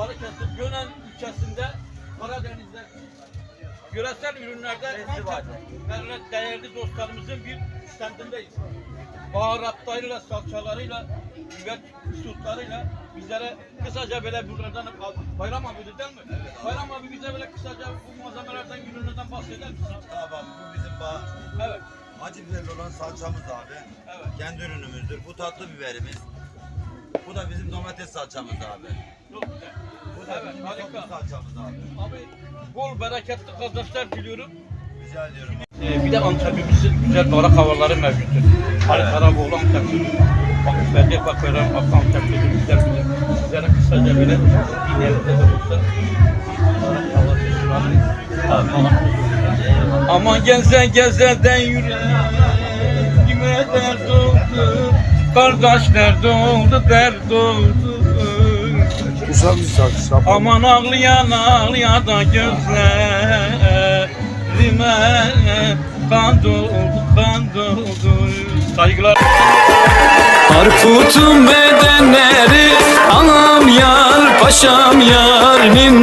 Balıkesir Gönen ilçesinde Karadeniz'de yöresel ürünlerde Festivalde. Antep değerli dostlarımızın bir standındayız. Baharatlarıyla, salçalarıyla, biber sütlarıyla bizlere kısaca böyle buradan Bayram abi değil mi? Bayram abi bize böyle kısaca bu malzemelerden ürünlerden bahseder misin? Tamam bu bizim bağ. Evet. Acı biberli olan salçamız abi. Evet. Kendi ürünümüzdür. Bu tatlı biberimiz. Bu da bizim domates salçamız abi. Çok güzel. Bu da Evet, bizim harika. salçamız abi. Abi bol bereketli kazançlar diliyorum. Rica ediyorum. Ee, bir de Antep'imizin güzel barak havaları mevcuttur. Ali Karaboğlu Antep'lidir. Bak ben de bak veren bak Antep'lidir güzel güzel. Sizlere kısaca bir yerde de olsa. Aman gezen gezeden yüreğime dert oldu. Kardeşler doğdu dert oldu. Güzel bir şarkı. Şapka. Aman ağlayan ağlayan da gözlerime kan doldu kan doldu Saygılar Harput'un bedenleri Anam yar, paşam yar, Çevir